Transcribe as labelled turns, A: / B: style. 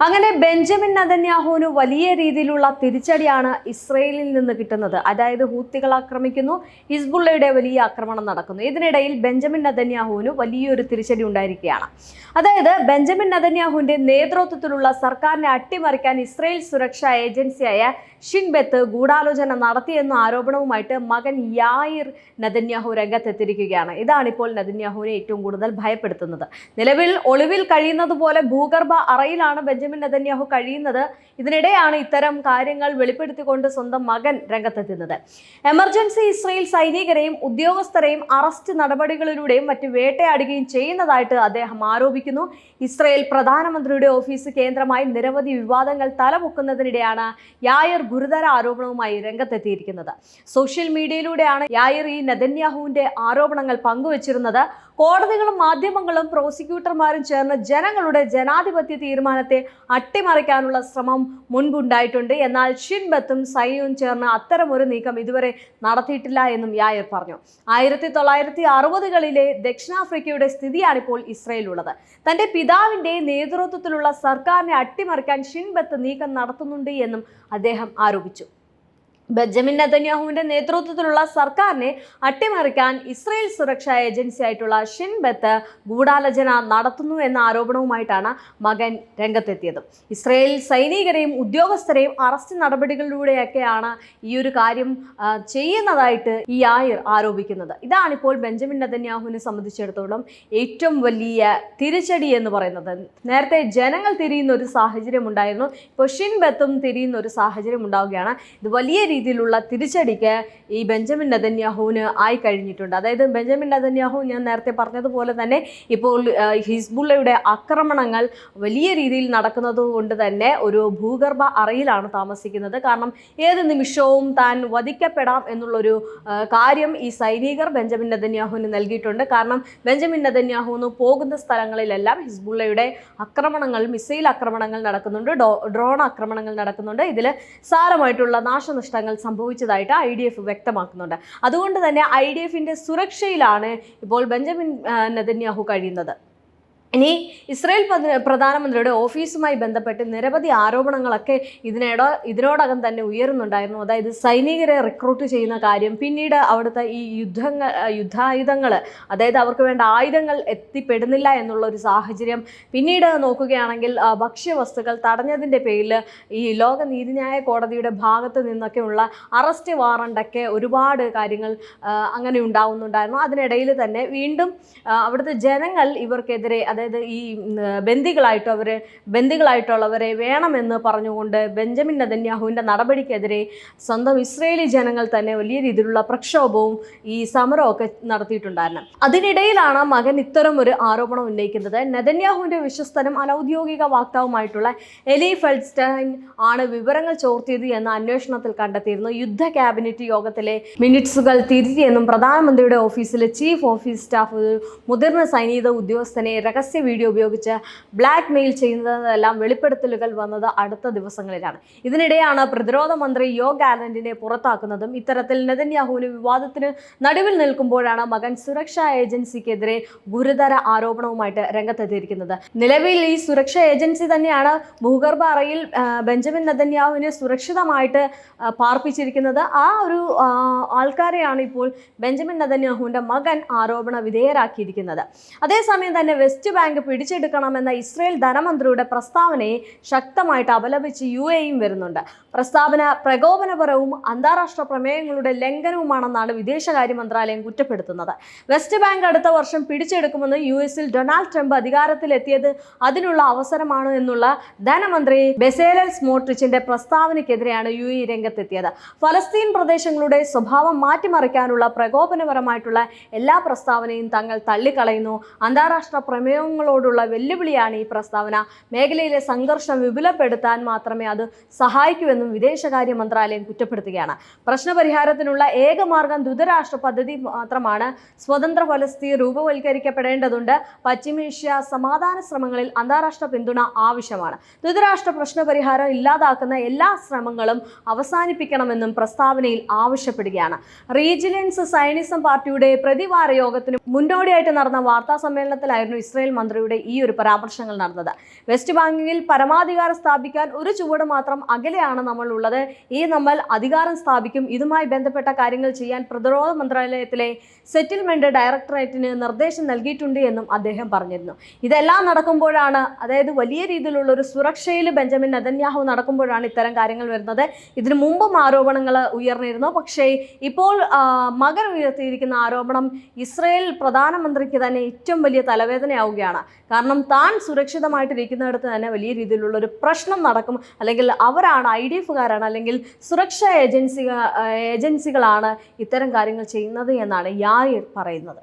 A: അങ്ങനെ ബെഞ്ചമിൻ നദന്യാഹുവിന് വലിയ രീതിയിലുള്ള തിരിച്ചടിയാണ് ഇസ്രയേലിൽ നിന്ന് കിട്ടുന്നത്. അതായത് ഹൂത്തികൾ ആക്രമിക്കുന്നു ഹിസ്ബുള്ളയുടെ വലിയ ആക്രമണം നടക്കുന്നു. ഇതിനിടയിൽ ബെഞ്ചമിൻ നദന്യാഹുവിന് വലിയൊരു തിരിച്ചടി ഉണ്ടായിരിക്കുകയാണ്. അതായത് ബെഞ്ചമിൻ നദന്യാഹുവിന്റെ നേതൃത്വത്തിലുള്ള സർക്കാരിനെ അട്ടിമറിക്കാൻ ഇസ്രയേൽ സുരക്ഷാ ഏജൻസിയായ ഷിൻബെത്ത് ഗൂഢാലോചന നടത്തിയെന്ന ആരോപണവുമായിട്ട് മകൻ യായിർ നദന്യാഹു രംഗത്തെത്തിയിരിക്കുകയാണ്. ഇതാണിപ്പോൾ നദന്യാഹുവിനെ ഏറ്റവും കൂടുതൽ ഭയപ്പെടുത്തുന്നത്. നിലവിൽ ഒളിവിൽ കഴിയുന്നത് പോലെ ഭൂഗർഭ അറയിലാണ് ബെഞ്ചമിൻ നദന്യാഹു കഴിയുന്നത്. ഇതിനിടെയാണ് ഇത്തരം കാര്യങ്ങൾ വെളിപ്പെടുത്തിക്കൊണ്ട് സ്വന്തം മകൻ രംഗത്തെത്തുന്നത്. എമർജൻസി ഇസ്രയേൽ സൈനികരെയും ഉദ്യോഗസ്ഥരെയും അറസ്റ്റ് നടപടികളിലൂടെയും മറ്റ് വേട്ടയാടുകയും ചെയ്യുന്നതായിട്ട് അദ്ദേഹം ആരോപിക്കുന്നു. ഇസ്രയേൽ പ്രധാനമന്ത്രിയുടെ ഓഫീസ് കേന്ദ്രമായി നിരവധി വിവാദങ്ങൾ തലമുക്കുന്നതിനിടെയാണ് യായർ ഗുരുതര ആരോപണവുമായി രംഗത്തെത്തിയിരിക്കുന്നത്. സോഷ്യൽ മീഡിയയിലൂടെയാണ് യായർ ഈ നെതന്യാഹുവിന്റെ ആരോപണങ്ങൾ പങ്കുവച്ചിരുന്നത്. കോടതികളും മാധ്യമങ്ങളും പ്രോസിക്യൂട്ടർമാരും ചേർന്ന് ജനങ്ങളുടെ ജനാധിപത്യ തീരുമാനത്തെ അട്ടിമറിക്കാനുള്ള ശ്രമം മുൻപുണ്ടായിട്ടുണ്ട്. എന്നാൽ ഷിൻബത്തും സൈന്യവും ചേർന്ന് അത്തരമൊരു നീക്കം ഇതുവരെ നടത്തിയിട്ടില്ല എന്നും യായർ പറഞ്ഞു. ആയിരത്തി തൊള്ളായിരത്തി അറുപതുകളിലെ ദക്ഷിണാഫ്രിക്കയുടെ സ്ഥിതിയാണിപ്പോൾ ഇസ്രയേലുള്ളത് തന്റെ പിതാവിന്റെ നേതൃത്വത്തിലുള്ള സർക്കാരിനെ അട്ടിമറിക്കാൻ ഷിൻബത്ത് നീക്കം നടത്തുന്നുണ്ട് എന്നും അദ്ദേഹം ആരോപിച്ചു. ബെഞ്ചമിൻ നെതന്യാഹുവിന്റെ നേതൃത്വത്തിലുള്ള സർക്കാരിനെ അട്ടിമറിക്കാൻ ഇസ്രയേൽ സുരക്ഷാ ഏജൻസി ആയിട്ടുള്ള ഷിൻബത്ത് ഗൂഢാലോചന നടത്തുന്നു എന്ന ആരോപണവുമായിട്ടാണ് മകൻ രംഗത്തെത്തിയത്. ഇസ്രയേൽ സൈനികരെയും ഉദ്യോഗസ്ഥരെയും അറസ്റ്റ് നടപടികളിലൂടെയൊക്കെയാണ് ഈ ഒരു കാര്യം ചെയ്യുന്നതായിട്ട് ഈ ആയർ ആരോപിക്കുന്നത്. ഇതാണിപ്പോൾ ബെഞ്ചമിൻ നെതന്യാഹുവിനെ സംബന്ധിച്ചിടത്തോളം ഏറ്റവും വലിയ തിരിച്ചടി എന്ന് പറയുന്നത്. നേരത്തെ ജനങ്ങൾ തിരിയുന്ന ഒരു സാഹചര്യം ഉണ്ടായിരുന്നു ഇപ്പോൾ ഷിൻബത്തും തിരിയുന്ന ഒരു സാഹചര്യം ഉണ്ടാവുകയാണ്. ഇത് വലിയ രീതിയിലുള്ള തിരിച്ചടിക്ക് ഈ ബെഞ്ചമിൻ നെതന്യാഹുവിന് ആയി കഴിഞ്ഞിട്ടുണ്ട്. അതായത് ബെഞ്ചമിൻ നെതന്യാഹു ഞാൻ നേരത്തെ പറഞ്ഞതുപോലെ തന്നെ ഇപ്പോൾ ഹിസ്ബുള്ളയുടെ ആക്രമണങ്ങൾ വലിയ രീതിയിൽ നടക്കുന്നത് കൊണ്ട് തന്നെ ഒരു ഭൂഗർഭ അറയിലാണ് താമസിക്കുന്നത്. കാരണം ഏത് നിമിഷവും താൻ വധിക്കപ്പെടാം എന്നുള്ളൊരു കാര്യം ഈ സൈനികർ ബെഞ്ചമിൻ നെതന്യാഹുവിന് നൽകിയിട്ടുണ്ട്. കാരണം ബെഞ്ചമിൻ നെതന്യാഹു പോകുന്ന സ്ഥലങ്ങളിലെല്ലാം ഹിസ്ബുള്ളയുടെ ആക്രമണങ്ങൾ മിസൈൽ ആക്രമണങ്ങൾ നടക്കുന്നുണ്ട് ഡ്രോൺ ആക്രമണങ്ങൾ നടക്കുന്നുണ്ട്. ഇതിൽ സാരമായിട്ടുള്ള നാശനഷ്ടങ്ങൾ സംഭവിച്ചതായിട്ട് ഐ ഡി എഫ് വ്യക്തമാക്കുന്നുണ്ട്. അതുകൊണ്ട് തന്നെ ഐ ഡി എഫിന്റെ സുരക്ഷയിലാണ് ഇപ്പോൾ ബെഞ്ചമിൻ നെതന്യാഹു കഴിയുന്നത്. ഇനി ഇസ്രായേൽ പ്രധാനമന്ത്രിയുടെ ഓഫീസുമായി ബന്ധപ്പെട്ട് നിരവധി ആരോപണങ്ങളൊക്കെ ഇതിനിട ഇതിനോടകം തന്നെ ഉയരുന്നുണ്ടായിരുന്നു. അതായത് സൈനികരെ റിക്രൂട്ട് ചെയ്യുന്ന കാര്യം പിന്നീട് അവിടുത്തെ ഈ യുദ്ധങ്ങൾ യുദ്ധായുധങ്ങൾ അതായത് അവർക്ക് വേണ്ട ആയുധങ്ങൾ എത്തിപ്പെടുന്നില്ല എന്നുള്ള ഒരു സാഹചര്യം. പിന്നീട് നോക്കുകയാണെങ്കിൽ ഭക്ഷ്യവസ്തുക്കൾ തടഞ്ഞതിന്റെ പേരിൽ ഈ ലോക നീതിന്യായ കോടതിയുടെ ഭാഗത്ത് നിന്നൊക്കെയുള്ള അറസ്റ്റ് വാറണ്ടൊക്കെ ഒരുപാട് കാര്യങ്ങൾ അങ്ങനെ ഉണ്ടാവുന്നുണ്ടായിരുന്നു. അതിനിടയിൽ തന്നെ വീണ്ടും അവിടുത്തെ ജനങ്ങൾ ഇവർക്കെതിരെ അതായത് ഈ ഉം, ബന്ദികളായിട്ട് അവർ ബന്ദികളായിട്ടുള്ളവരെ വേണമെന്ന് പറഞ്ഞുകൊണ്ട് ബെഞ്ചമിൻ നദന്യാഹുവിന്റെ നടപടിക്കെതിരെ സ്വന്തം ഇസ്രയേലി ജനങ്ങൾ തന്നെ വലിയ രീതിയിലുള്ള പ്രക്ഷോഭവും ഈ സമരവും ഒക്കെ നടത്തിയിട്ടുണ്ടായിരുന്നു. അതിനിടയിലാണ് മകൻ ഇത്തരം ഒരു ആരോപണം ഉന്നയിക്കുന്നത്. നദന്യാഹുവിന്റെ വിശ്വസ്തനും അനൗദ്യോഗിക വാക്താവുമായിട്ടുള്ള എലി ഫെൽസ്റ്റൈൻ ആണ് വിവരങ്ങൾ ചോർത്തിയത് എന്ന അന്വേഷണത്തിൽ കണ്ടെത്തിയിരുന്നു. യുദ്ധ ക്യാബിനറ്റ് യോഗത്തിലെ മിനിറ്റ്സുകൾ തിരുത്തിയെന്നും പ്രധാനമന്ത്രിയുടെ ഓഫീസിലെ ചീഫ് ഓഫീസ് സ്റ്റാഫ് മുതിർന്ന സൈനിക ഉദ്യോഗസ്ഥനെ രഹസ്യ വീഡിയോ ഉപയോഗിച്ച് ബ്ലാക്ക് മെയിൽ ചെയ്യുന്നതെല്ലാം വെളിപ്പെടുത്തലുകൾ വന്നത് അടുത്ത ദിവസങ്ങളിലാണ്. ഇതിനിടെയാണ് പ്രതിരോധ മന്ത്രി യോ ഗാലന്റിനെ പുറത്താക്കുന്നതും ഇത്തരത്തിൽ നെതന്യാഹുവിന് വിവാദത്തിന് നടുവിൽ നിൽക്കുമ്പോഴാണ് മകൻ സുരക്ഷാ ഏജൻസിക്കെതിരെ ഗുരുതര ആരോപണവുമായിട്ട് രംഗത്തെത്തിയിരിക്കുന്നത്. നിലവിൽ ഈ സുരക്ഷാ ഏജൻസി തന്നെയാണ് ഭൂഗർഭ അറയിൽ ബെഞ്ചമിൻ നെതന്യാഹുവിനെ സുരക്ഷിതമായിട്ട് പാർപ്പിച്ചിരിക്കുന്നത്. ആ ഒരു ആൾക്കാരെയാണ് ഇപ്പോൾ ബെഞ്ചമിൻ നെതന്യാഹുവിന്റെ മകൻ ആരോപണ വിധേയരാക്കിയിരിക്കുന്നത്. അതേസമയം തന്നെ വെസ്റ്റ് ബാങ്ക് പിടിച്ചെടുക്കണമെന്ന ഇസ്രയേൽ ധനമന്ത്രിയുടെ പ്രസ്താവനയെ ശക്തമായിട്ട് അപലപിച്ച് യു എയും വരുന്നുണ്ട്. പ്രസ്താവന പ്രകോപനപരവും അന്താരാഷ്ട്ര പ്രമേയങ്ങളുടെ ലംഘനവുമാണെന്നാണ് വിദേശകാര്യ മന്ത്രാലയം കുറ്റപ്പെടുത്തുന്നത്. വെസ്റ്റ് ബാങ്ക് അടുത്ത വർഷം പിടിച്ചെടുക്കുമെന്ന് യു എസിൽ ഡൊണാൾഡ് ട്രംപ് അധികാരത്തിലെത്തിയത് അതിനുള്ള അവസരമാണ് എന്നുള്ള ധനമന്ത്രി ബെസേലൽ സ്മോട്രിച്ചിന്റെ പ്രസ്താവനയ്ക്കെതിരെയാണ് യു എ രംഗത്തെത്തിയത്. ഫലസ്തീൻ പ്രദേശങ്ങളുടെ സ്വഭാവം മാറ്റിമറിക്കാനുള്ള പ്രകോപനപരമായിട്ടുള്ള എല്ലാ പ്രസ്താവനയും തങ്ങൾ തള്ളിക്കളയുന്നു. അന്താരാഷ്ട്ര പ്രമേയങ്ങളോടുള്ള വെല്ലുവിളിയാണ് ഈ പ്രസ്താവന. മേഖലയിലെ സംഘർഷം വിപുലപ്പെടുത്താൻ മാത്രമേ അത് സഹായിക്കൂ എന്നും വിദേശകാര്യ മന്ത്രാലയം കുറ്റപ്പെടുത്തുകയാണ്. പ്രശ്നപരിഹാരത്തിനുള്ള ഏക മാർഗം ദ്രുതരാഷ്ട്ര പദ്ധതി മാത്രമാണ് സ്വതന്ത്ര ഫലസ്തീൻ രൂപവൽക്കരിക്കപ്പെടേണ്ടതുണ്ട്. പശ്ചിമേഷ്യ സമാധാന ശ്രമങ്ങളിൽ അന്താരാഷ്ട്ര പിന്തുണ ആവശ്യമാണ്. ദ്രുതരാഷ്ട്ര പ്രശ്നപരിഹാരം ഇല്ലാതാക്കുന്ന എല്ലാ ശ്രമങ്ങളും അവസാനിപ്പിക്കണമെന്നും പ്രസ്താവനയിൽ ആവശ്യപ്പെടുകയാണ്. റീജിലൻസ് സയനിസം പാർട്ടിയുടെ പ്രതിവാര യോഗത്തിന് മുന്നോടിയായിട്ട് നടന്ന വാർത്താ സമ്മേളനത്തിലായിരുന്നു ഇസ്രായേൽ മന്ത്രിയുടെ ഈ ഒരു പരാമർശങ്ങൾ നടന്നത്. വെസ്റ്റ് ബാങ്കിൽ പരമാധികാരം സ്ഥാപിക്കാൻ ഒരു ചുവട് മാത്രം അകലെയാണ് നമ്മൾ ഉള്ളത് ഈ നമ്മൾ അധികാരം സ്ഥാപിക്കും. ഇതുമായി ബന്ധപ്പെട്ട കാര്യങ്ങൾ ചെയ്യാൻ പ്രതിരോധ മന്ത്രാലയത്തിലെ സെറ്റിൽമെന്റ് ഡയറക്ടറേറ്റിന് നിർദ്ദേശം നൽകിയിട്ടുണ്ട് എന്നും അദ്ദേഹം പറഞ്ഞിരുന്നു. ഇതെല്ലാം നടക്കുമ്പോഴാണ് അതായത് വലിയ രീതിയിലുള്ള ഒരു സുരക്ഷയിൽ ബെഞ്ചമിൻ നെതന്യാഹു നടക്കുമ്പോഴാണ് ഇത്തരം കാര്യങ്ങൾ വരുന്നത്. ഇതിനു മുമ്പും ആരോപണങ്ങൾ ഉയർന്നിരുന്നു. പക്ഷേ ഇപ്പോൾ മകർ ഉയർത്തിയിരിക്കുന്ന ആരോപണം ഇസ്രയേൽ പ്രധാനമന്ത്രിക്ക് തന്നെ ഏറ്റവും വലിയ തലവേദനയാവുകയാണ്. കാരണം താൻ സുരക്ഷിതമായിട്ടിരിക്കുന്നിടത്ത് തന്നെ വലിയ രീതിയിലുള്ള ഒരു പ്രശ്നം നടക്കും. അല്ലെങ്കിൽ അവരാണ് ഐ ഡി എഫുകാരാണ് അല്ലെങ്കിൽ സുരക്ഷാ ഏജൻസികൾ ഏജൻസികളാണ് ഇത്തരം കാര്യങ്ങൾ ചെയ്യുന്നത് എന്നാണ് യായി പറയുന്നത്.